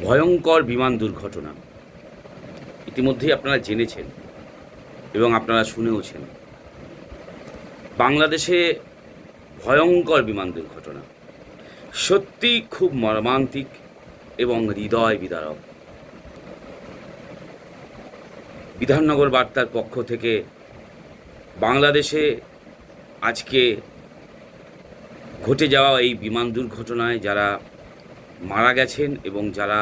ভয়ঙ্কর বিমান দুর্ঘটনা। ইতিমধ্যেই আপনারা জেনেছেন এবং আপনারা শুনেওছেন। বাংলাদেশে ভয়ঙ্কর বিমান দুর্ঘটনা। সত্যি খুব মর্মান্তিক এবং হৃদয় বিদারক। বিধাননগর বার্তার পক্ষ থেকে বাংলাদেশে আজকে ঘটে যাওয়া এই বিমান দুর্ঘটনায় যারা মারা গেছেন এবং যারা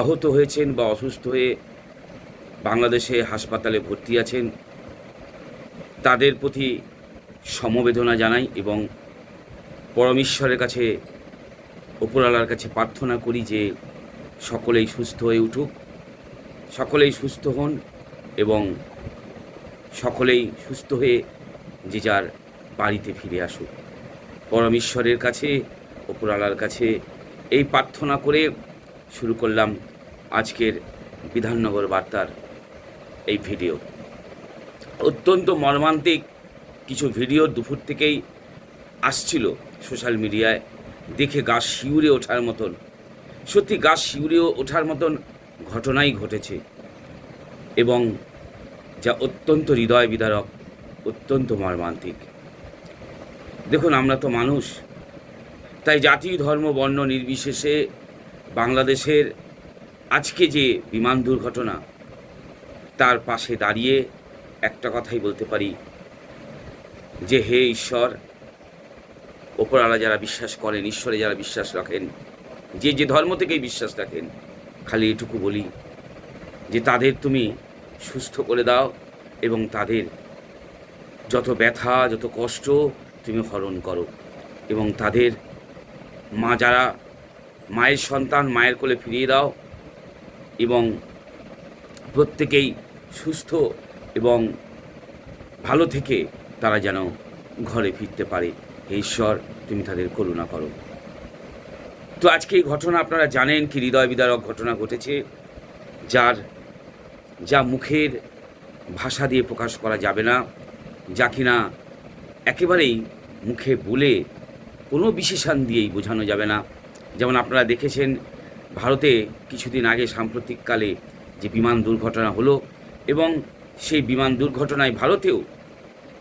আহত হয়েছেন বা অসুস্থ হয়ে বাংলাদেশে হাসপাতালে ভর্তি আছেন, তাদের প্রতি সমবেদনা জানাই এবং পরমেশ্বরের কাছে, উপরওয়ালার কাছে প্রার্থনা করি যে সকলেই সুস্থ হয়ে উঠুক, সকলেই সুস্থ হন এবং সকলেই সুস্থ হয়ে যে যার বাড়িতে ফিরে আসুক। পরমেশ্বরের কাছে, উপরওয়ালার কাছে এই প্রার্থনা করে শুরু করলাম আজকের বিধাননগর বার্তার এই ভিডিও। অত্যন্ত মর্মান্তিক কিছু ভিডিও দুপুর থেকেই আসছিল সোশ্যাল মিডিয়ায়, দেখে গা শিউরে ওঠার মতন। সত্যি গা শিউরে ওঠার মতন ঘটনাই ঘটেছে এবং যা অত্যন্ত হৃদয় বিদারক, অত্যন্ত মর্মান্তিক। দেখুন, আমরা তো মানুষ তাই জাতি, ধর্ম, বর্ণ নির্বিশেষে বাংলাদেশের আজকে যে বিমান দুর্ঘটনা, তার পাশে দাঁড়িয়ে একটা কথাই বলতে পারি, যে হে ঈশ্বর, ওপরওয়ালা যারা বিশ্বাস করেন, ঈশ্বরে যারা বিশ্বাস রাখেন, যে যে ধর্ম থেকেই বিশ্বাস রাখেন, খালি এটুকু বলি যে তাদের তুমি সুস্থ করে দাও এবং তাদের যত ব্যথা, যত কষ্ট তুমি হরণ করো এবং তাদের মা যারা মায়ের সন্তান মায়ের কোলে ফিরিয়ে দাও এবং প্রত্যেকেই সুস্থ এবং ভালো থেকে তারা যেন ঘরে ফিরতে পারে। ঈশ্বর, তুমি তাদের করুণা করো। তো আজকে এই ঘটনা আপনারা জানেন কি হৃদয় বিদারক ঘটনা ঘটেছে, যার, যা মুখের ভাষা দিয়ে প্রকাশ করা যাবে না, যা কিনা একেবারেই মুখে বলে কোনো বিশেষণ দিয়েই বোঝানো যাবে না। যেমন আপনারা দেখেছেন, ভারতে কিছুদিন আগে সাম্প্রতিককালে যে বিমান দুর্ঘটনা হলো এবং সেই বিমান দুর্ঘটনায় ভারতেও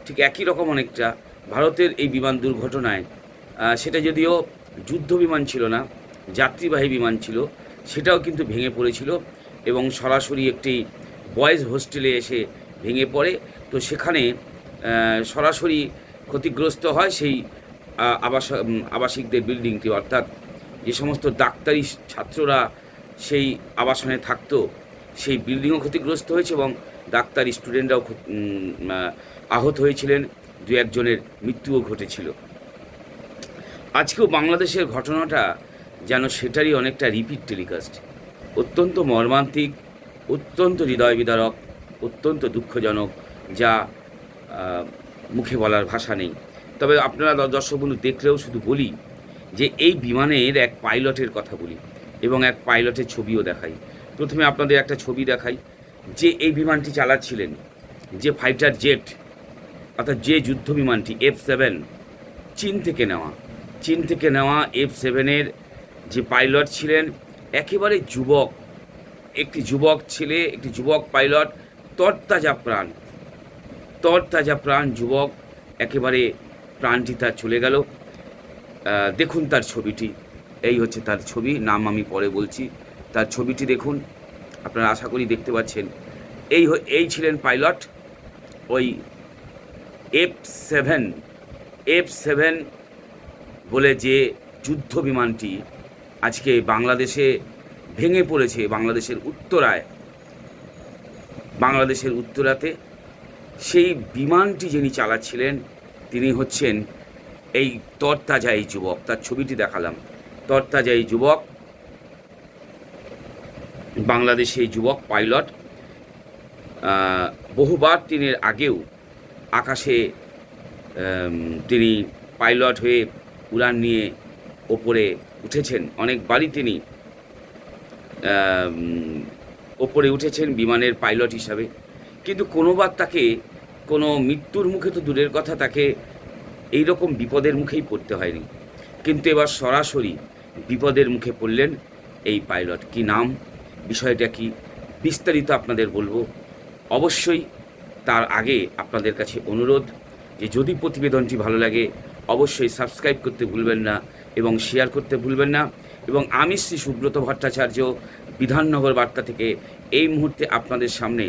ঠিক একই রকম অনেকটা, ভারতের এই বিমান দুর্ঘটনায় সেটা যদিও যুদ্ধ বিমান ছিল না, যাত্রীবাহী বিমান ছিল, সেটাও কিন্তু ভেঙে পড়েছিল এবং সরাসরি একটি বয়েজ হোস্টেলে এসে ভেঙে পড়ে। তো সেখানে সরাসরি ক্ষতিগ্রস্ত হয় সেই আবাস আবাসিকদের বিল্ডিংটি অর্থাৎ যে সমস্ত ডাক্তারি ছাত্ররা সেই আবাসনে থাকতো, সেই বিল্ডিংও ক্ষতিগ্রস্ত হয়েছে এবং ডাক্তারি স্টুডেন্টরাও আহত হয়েছিলেন। দু একজনের মৃত্যুও ঘটেছিল। আজকেও বাংলাদেশের ঘটনাটা যেন সেটারই অনেকটা রিপিট টেলিকাস্ট অত্যন্ত মর্মান্তিক, অত্যন্ত হৃদয় বিদারক অত্যন্ত দুঃখজনক, যা মুখে বলার ভাষা নেই। তবে আপনারা দর্শক বন্ধু, দেখলেও শুধু বলি যে এই বিমানের এক পাইলটের কথা বলি এবং এক পাইলটের ছবিও দেখাই। প্রথমে আপনাদের একটা ছবি দেখাই যে এই বিমানটি চালাচ্ছিলেন যে ফাইটার জেট, অর্থাৎ যে যুদ্ধ বিমানটি এফ সেভেন চীন থেকে নেওয়া। চীন থেকে নেওয়া এফ সেভেনের যে পাইলট ছিলেন, একেবারে যুবক, একটি যুবক ছেলে, একটি যুবক পাইলট, তরতাজা প্রাণ তরতাজা প্রাণ যুবক, একেবারে প্রাণটি তার চলে গেল। দেখুন তার ছবিটি। এই হচ্ছে তার ছবি। নাম আমি পরে বলছি। তার ছবিটি দেখুন। আপনারা আশা করি দেখতে পাচ্ছেন। এই এই ছিলেন পাইলট। ওই এফ সেভেন। এফ সেভেন বলে যে যুদ্ধ বিমানটি আজকে বাংলাদেশে ভেঙে পড়েছে, বাংলাদেশের উত্তরায়। বাংলাদেশের উত্তরাতে সেই বিমানটি যিনি চালাচ্ছিলেন তিনি হচ্ছেন এই তরতাজা এই যুবক, তার ছবিটি দেখালাম। তরতাজা এই যুবক, বাংলাদেশে এই যুবক, পাইলট। বহুবার তিনি আগেও আকাশে তিনি পাইলট হয়ে উড়ান নিয়ে ওপরে উঠেছেন। অনেকবারই তিনি ওপরে উঠেছেন বিমানের পাইলট হিসাবে। কিন্তু কোনোবার তাকে কোনো মৃত্যুর মুখে তো দূরের কথা, তাকে এই রকম বিপদের মুখেই পড়তে হয়নি। কিন্তু এবার সরাসরি বিপদের মুখে পড়লেন এই পাইলট। কি নাম? বিষয়টা কি বিস্তারিত আপনাদের বলব। অবশ্যই তার আগে আপনাদের কাছে অনুরোধ যে যদি প্রতিবেদনটি ভালো লাগে, অবশ্যই সাবস্ক্রাইব করতে ভুলবেন না এবং শেয়ার করতে ভুলবেন না। এবং আমি শ্রী সুব্রত ভট্টাচার্য, বিধাননগর বার্তা থেকে এই মুহূর্তে আপনাদের সামনে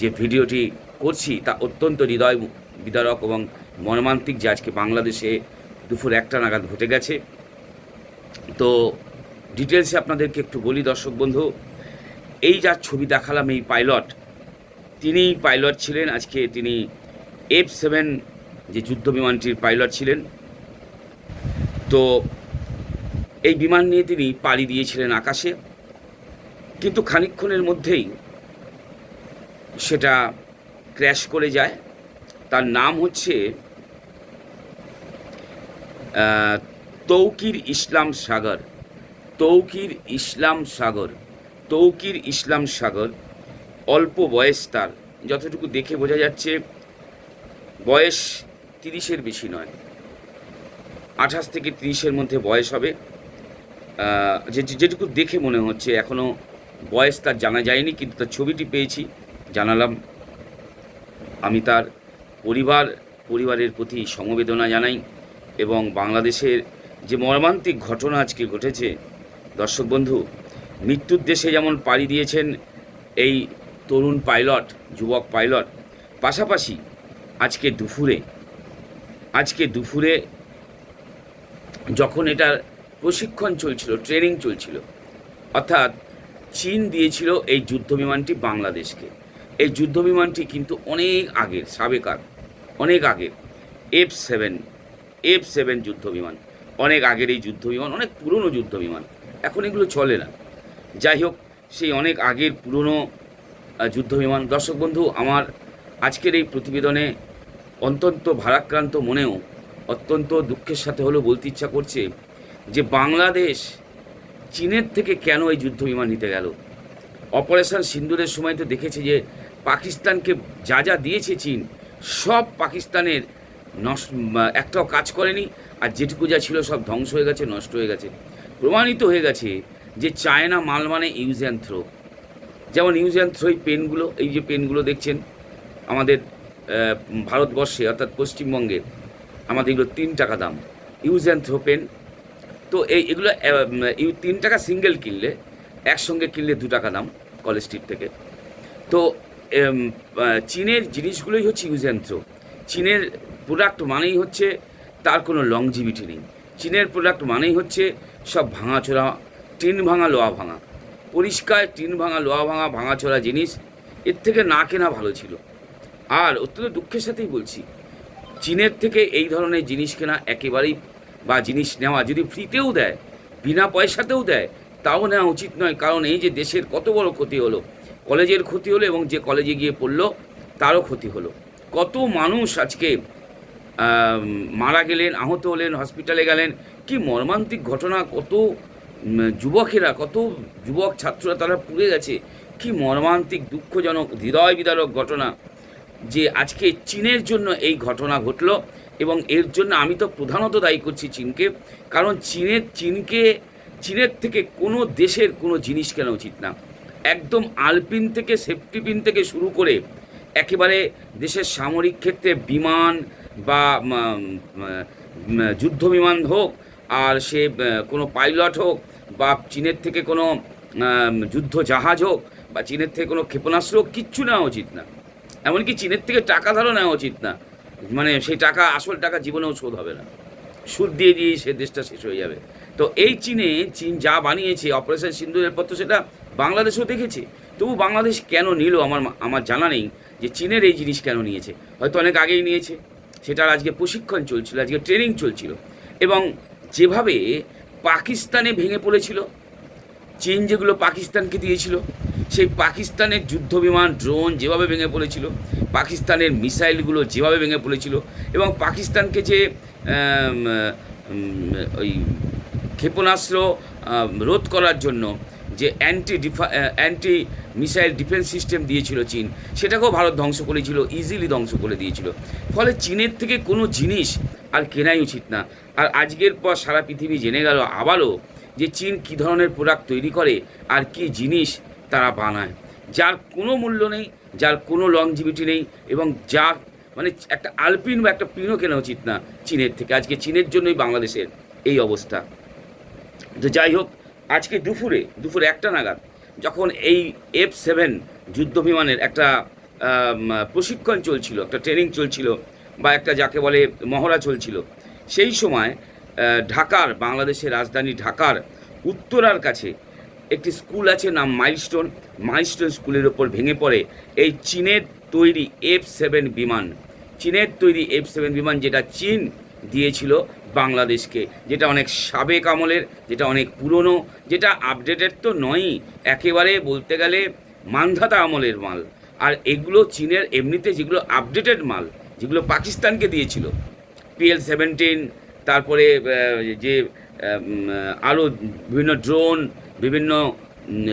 যে ভিডিওটি করছি তা অত্যন্ত হৃদয় বিদারক এবং মর্মান্তিক যে আজকে বাংলাদেশে দুপুর একটা নাগাদ ঘটে গেছে। তো ডিটেলসে আপনাদেরকে একটু বলি দর্শক বন্ধু, এই যার ছবি দেখালাম, এই পাইলট তিনি পাইলট ছিলেন, আজকে তিনি এফ সেভেন যে যুদ্ধ বিমানটির পাইলট ছিলেন। তো এই বিমান নিয়ে তিনি পাড়ি দিয়েছিলেন আকাশে। কিন্তু খানিকক্ষণের মধ্যেই সেটা ক্র্যাশ করে যায়। তার নাম হচ্ছে তৌকির ইসলাম সাগর। তৌকির ইসলাম সাগর। তৌকির ইসলাম সাগর, অল্প বয়স তার। যতটুকু দেখে বোঝা যাচ্ছে, বয়স তিরিশের বেশি নয়। আঠাশ থেকে তিরিশের মধ্যে বয়স হবে। যে যেটুকু দেখে মনে হচ্ছে এখনও বয়স তার জানা যায়নি, কিন্তু তার ছবিটি পেয়েছি, জানালাম। আমি তার পরিবার, পরিবারের প্রতি সমবেদনা জানাই এবং বাংলাদেশের যে মর্মান্তিক ঘটনা আজকে ঘটেছে, দর্শক বন্ধু, মৃত্যুর দেশে যেমন পাড়ি দিয়েছেন এই তরুণ পাইলট, যুবক পাইলট, পাশাপাশি আজকে দুপুরে আজকে দুপুরে যখন এটার প্রশিক্ষণ চলছিল ট্রেনিং চলছিল, অর্থাৎ চীন দিয়েছিল এই যুদ্ধ বিমানটি বাংলাদেশকে। এই যুদ্ধ বিমানটি কিন্তু অনেক আগের সাবেকার অনেক আগের। এফ সেভেন এফ সেভেন যুদ্ধ বিমান অনেক আগের এই যুদ্ধ বিমান অনেক পুরনো যুদ্ধ বিমান এখন এগুলো চলে না। যাই হোক সেই অনেক আগের পুরনো আহ, যুদ্ধ বিমান দর্শক বন্ধু আমার আজকের এই প্রতিবেদনে অত্যন্ত ভারাক্রান্ত মনেও অত্যন্ত দুঃখের সাথে হলেও বলতে ইচ্ছা করছে যে বাংলাদেশ চীনের থেকে কেন এই যুদ্ধ বিমান নিতে গেল? অপারেশন সিন্দুরের সময় তো দেখেছে যে পাকিস্তানকে যা যা দিয়েছে চীন, সব পাকিস্তানের নষ্ট একটাও কাজ করেনি, আর যেটুকু যা ছিল সব ধ্বংস হয়ে গেছে, নষ্ট হয়ে গেছে। প্রমাণিত হয়ে গেছে যে চায়না মাল মানে ইউজ অ্যান্ড থ্রো যেমন ইউজ অ্যান্ড থ্রো এই পেনগুলো, এই যে পেনগুলো দেখছেন, আমাদের ভারতবর্ষে, অর্থাৎ পশ্চিমবঙ্গে, আমাদের এগুলো তিন টাকা দাম। ইউজ অ্যান্ড থ্রো পেন তো এই, এগুলো তিন টাকা সিঙ্গেল কিনলে, একসঙ্গে কিনলে দু টাকা দাম কলেজ স্ট্রিট থেকে। তো চীনের জিনিসগুলোই হচ্ছে ইউজ অ্যান্ড চীনের প্রোডাক্ট মানেই হচ্ছে তার কোনো লংজিভিটি নেই। চীনের প্রোডাক্ট মানেই হচ্ছে সব ভাঙাচোরা, টিন ভাঙা, লোহা ভাঙা। পরিষ্কার টিন ভাঙা, লোহা ভাঙা, ভাঙাচোরা জিনিস, এর থেকে না কেনা ভালো ছিল। আর অত্যন্ত দুঃখের সাথেই বলছি, চীনের থেকে এই ধরনের জিনিস কেনা একেবারেই বা জিনিস নেওয়া যদি ফ্রিতেও দেয়, বিনা পয়সাতেও দেয়, তাও নেওয়া উচিত নয়। কারণ এই যে দেশের কত বড় ক্ষতি হলো কলেজের ক্ষতি হলো এবং যে কলেজে গিয়ে পড়ল, তারও ক্ষতি হলো। কত মানুষ আজকে মারা গেলেন, আহত হলেন হসপিটালে গেলেন, কি মর্মান্তিক ঘটনা, কত যুবকেরা, কত যুবক ছাত্ররা তারা পুড়ে গেছে, কি মর্মান্তিক, দুঃখজনক হৃদয় বিদারক ঘটনা যে আজকে চীনের জন্য এই ঘটনা ঘটলো এবং এর জন্য আমি তো প্রধানত দায়ী করছি চীনকে, কারণ চীনের, চীনকে, চীনের থেকে কোনো দেশের কোনো জিনিস কেনা উচিত না। একদম আলপিন থেকে সেফটি পিন থেকে শুরু করে একেবারে দেশের সামরিক ক্ষেত্রে বিমান বা যুদ্ধ বিমান হোক, আর সে কোনো পাইলট হোক বা চীনের থেকে কোনো যুদ্ধ জাহাজ হোক বা চীনের থেকে কোনো ক্ষেপণাস্ত্র হোক, কিচ্ছু নেওয়া উচিত না। এমনকি চীনের থেকে টাকা ধারও নেওয়া উচিত না। মানে সেই টাকা, আসল টাকা জীবনেও শোধ হবে না। সুদ দিয়ে দিয়ে সে দেশটা শেষ হয়ে যাবে। তো এই চীনে চীন যা বানিয়েছে, অপারেশন সিন্ধুরের পর তো সেটা বাংলাদেশও দেখেছে। তবু বাংলাদেশ কেন নিল আমার আমার জানা নেই যে চীনের এই জিনিস কেন নিয়েছে। হয়তো অনেক আগেই নিয়েছে। সেটার আজকে প্রশিক্ষণ চলছিল, আজকে ট্রেনিং চলছিল। এবং যেভাবে পাকিস্তানে ভেঙে পড়েছিল, চীন যেগুলো পাকিস্তানকে দিয়েছিল, সেই পাকিস্তানের যুদ্ধ বিমান ড্রোন যেভাবে ভেঙে পড়েছিল, পাকিস্তানের মিসাইলগুলো যেভাবে ভেঙে পড়েছিল, এবং পাকিস্তানকে যে ওই ক্ষেপণাস্ত্র রোধ করার জন্য যে অ্যান্টি ডিফা অ্যান্টি মিসাইল ডিফেন্স সিস্টেম দিয়েছিল চীন, সেটাকেও ভারত ধ্বংস করেছিল ইজিলি ধ্বংস করে দিয়েছিল। ফলে চীনের থেকে কোনো জিনিস আর কেনাই উচিত না। আর আজকের পর সারা পৃথিবী জেনে গেল আবারও যে চীন কী ধরনের প্রোডাক্ট তৈরি করে আর কী জিনিস তারা বানায়। যার কোনো মূল্য নেই, যার কোনো লংজিভিটি নেই এবং যার মানে একটা আলপিন বা একটা পিনও কেনা উচিত না চীনের থেকে। আজকে চীনের জন্যই বাংলাদেশের এই অবস্থা। তো যাই হোক আজকে দুপুরে দুপুরে একটা নাগাদ, যখন এই এফ সেভেন যুদ্ধ বিমানের একটা প্রশিক্ষণ চলছিল, একটা ট্রেনিং চলছিল, বা একটা যাকে বলে মহড়া চলছিল, সেই সময় ঢাকার, বাংলাদেশের রাজধানী ঢাকার উত্তরার কাছে একটি স্কুল আছে নাম মাইলস্টোন মাইলস্টোন স্কুলের ওপর ভেঙে পড়ে এই চীনের তৈরি এফ সেভেন বিমান। চীনের তৈরি এফ সেভেন বিমান যেটা চীন দিয়েছিল বাংলাদেশকে, যেটা অনেক সাবেক আমলের, যেটা অনেক পুরনো, যেটা আপডেটেড তো নয়ই, একেবারে বলতে গেলে মানধাতা আমলের মাল। আর এগুলো চীনের এমনিতে যেগুলো আপডেটেড মাল, যেগুলো পাকিস্তানকে দিয়েছিল পিএল সেভেন্টিন তারপরে যে আরও বিভিন্ন ড্রোন বিভিন্ন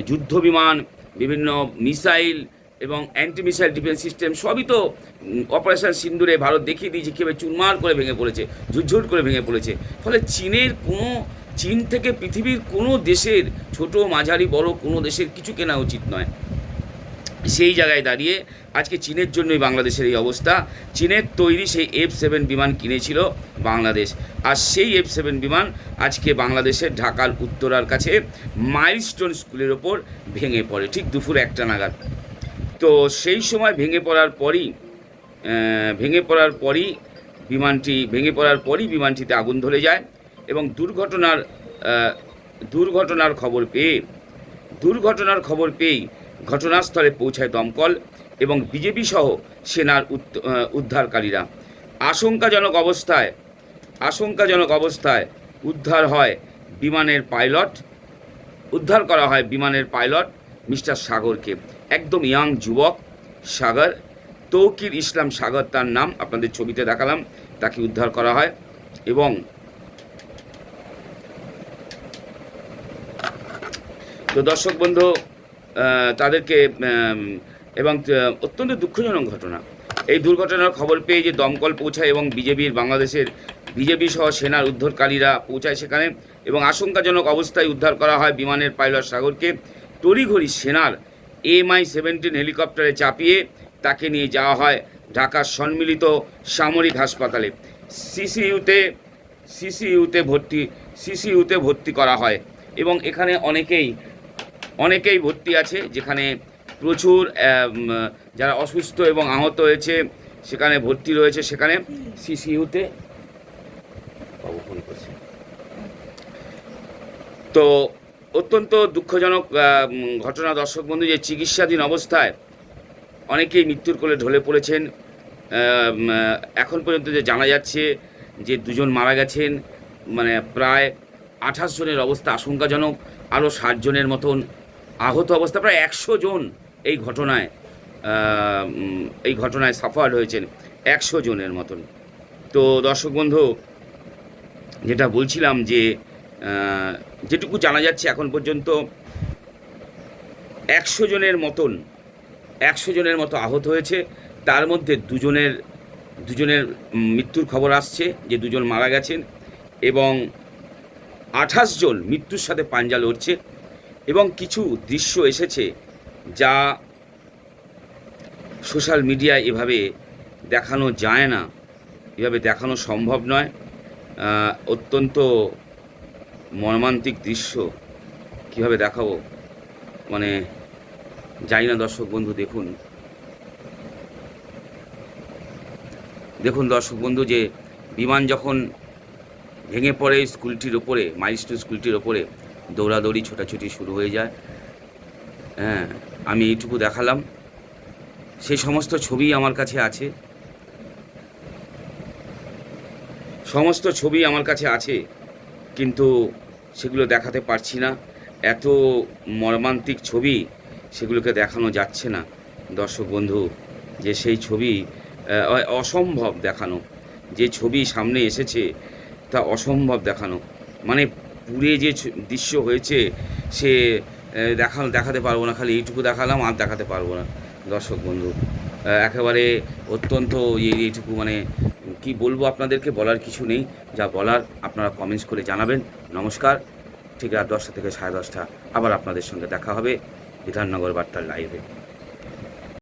যুদ্ধ বিমান বিভিন্ন মিসাইল এবং অ্যান্টি মিসাইল ডিফেন্স সিস্টেম সবই তো অপারেশন সিন্দুরে ভারত দেখিয়ে দিয়েছে, কীভাবে চুরমার করে ভেঙে পড়েছে, ঝুরঝুর করে ভেঙে পড়েছে। ফলে চীনের কোনো, চীন থেকে পৃথিবীর কোনো দেশের ছোট, মাঝারি, বড় কোনো দেশের কিছু কেনা উচিত নয়। সেই জায়গায় দাঁড়িয়ে আজকে চীনের জন্যই বাংলাদেশের এই অবস্থা। চীনের তৈরি সেই এফ সেভেন বিমান কিনেছিল বাংলাদেশ। আর সেই এফ সেভেন বিমান আজকে বাংলাদেশের ঢাকার উত্তরার কাছে মাইলস্টোন স্কুলের ওপর ভেঙে পড়ে, ঠিক দুপুর একটা নাগাদ। তো সেই সময় ভেঙে পড়ার পরই ভেঙে পড়ার পরই বিমানটি, ভেঙে পড়ার পরই বিমানটিতে আগুন ধরে যায় এবং দুর্ঘটনার দুর্ঘটনার খবর পেয়ে, দুর্ঘটনার খবর পেয়েই ঘটনাস্থলে পৌঁছায় দমকল এবং বিজেপি সহ সেনার উদ্ধারকারীরা। আশঙ্কাজনক অবস্থায় আশঙ্কাজনক অবস্থায় উদ্ধার হয় বিমানের পাইলট, উদ্ধার করা হয় বিমানের পাইলট মিস্টার সাগরকে। একদম ইয়াং যুবক, সাগর, তৌকির ইসলাম সাগর তার নাম, আপনাদের ছবিতে দেখালাম, তাকে উদ্ধার করা হয় এবং তো দর্শক বন্ধু তাদেরকে এবং অত্যন্ত দুঃখজনক ঘটনা। এই দুর্ঘটনার খবর পেয়ে যে দমকল পৌঁছায় এবং বিজেপির, বাংলাদেশের বিজেপি সহ সেনার উদ্ধারকারীরা পৌঁছায় সেখানে এবং আশঙ্কাজনক অবস্থায় উদ্ধার করা হয় বিমানের পাইলট সাগরকে। তড়িঘড়ি সেনার এমআই সেভেন্টিন হেলিকপ্টারে চাপিয়ে তাকে নিয়ে যাওয়া হয় ঢাকার সম্মিলিত সামরিক হাসপাতালে। সিসিইউতে সিসিইউতে ভর্তি সিসিইউতে ভর্তি করা হয় এবং এখানে অনেকেই অনেকেই ভর্তি আছে যেখানে প্রচুর যারা অসুস্থ এবং আহত হয়েছে সেখানে ভর্তি রয়েছে। সেখানে সিসিইউতে তো অত্যন্ত দুঃখজনক ঘটনা। দর্শক বন্ধু, যে চিকিৎসাধীন অবস্থায় অনেকেই মৃত্যুর কোলে ঢলে পড়েছেন। এখন পর্যন্ত যে জানা যাচ্ছে যে দুজন মারা গেছেন মানে প্রায় আঠাশ জনের অবস্থা আশঙ্কাজনক, আরও জনের মতন আহত অবস্থা, প্রায় একশো জন এই ঘটনায় এই ঘটনায় সাফার হয়েছেন, একশো জনের মতন। তো দর্শক বন্ধু, যেটা বলছিলাম যে যেটুকু জানা যাচ্ছে এখন পর্যন্ত, একশো জনের মতন, একশো জনের মতো আহত হয়েছে। তার মধ্যে দুজনের দুজনের মৃত্যুর খবর আসছে যে দুজন মারা গেছেন এবং আঠাশ জন মৃত্যুর সাথে পাঞ্জা লড়ছে এবং কিছু দৃশ্য এসেছে যা সোশ্যাল মিডিয়ায় এভাবে দেখানো যায় না, এভাবে দেখানো সম্ভব নয়। অত্যন্ত মর্মান্তিক দৃশ্য কীভাবে দেখাবো? মানে যাই না দর্শক বন্ধু, দেখুন। দেখুন দর্শক বন্ধু, যে বিমান যখন ভেঙে পড়ে স্কুলটির ওপরে, মাইলস্টোন স্কুলটির ওপরে, দৌড়াদৌড়ি, ছোটাছুটি শুরু হয়ে যায়। হ্যাঁ আমি এইটুকু দেখালাম। সেই সমস্ত ছবি আমার কাছে আছে। সমস্ত ছবি আমার কাছে আছে। কিন্তু সেগুলো দেখাতে পারছি না। এত মর্মান্তিক ছবি সেগুলোকে দেখানো যাচ্ছে না। দর্শক বন্ধু, যে সেই ছবি অসম্ভব দেখানো। যে ছবি সামনে এসেছে, তা অসম্ভব দেখানো। মানে পুরে যে দৃশ্য হয়েছে, সে দেখানো দেখাতে পারব না। খালি এইটুকু দেখালাম, আর দেখাতে পারব না। দর্শক বন্ধু একেবারে অত্যন্ত এই- এইটুকু মানে কি বলব আপনাদেরকে? বলার কিছু নেই। যা বলার আপনারা কমেন্টস করে জানাবেন। নমস্কার। ঠিক রাত দশটা থেকে সাড়ে দশটা। আবার আপনাদের সঙ্গে দেখা হবে বিধাননগর বার্তার লাইভে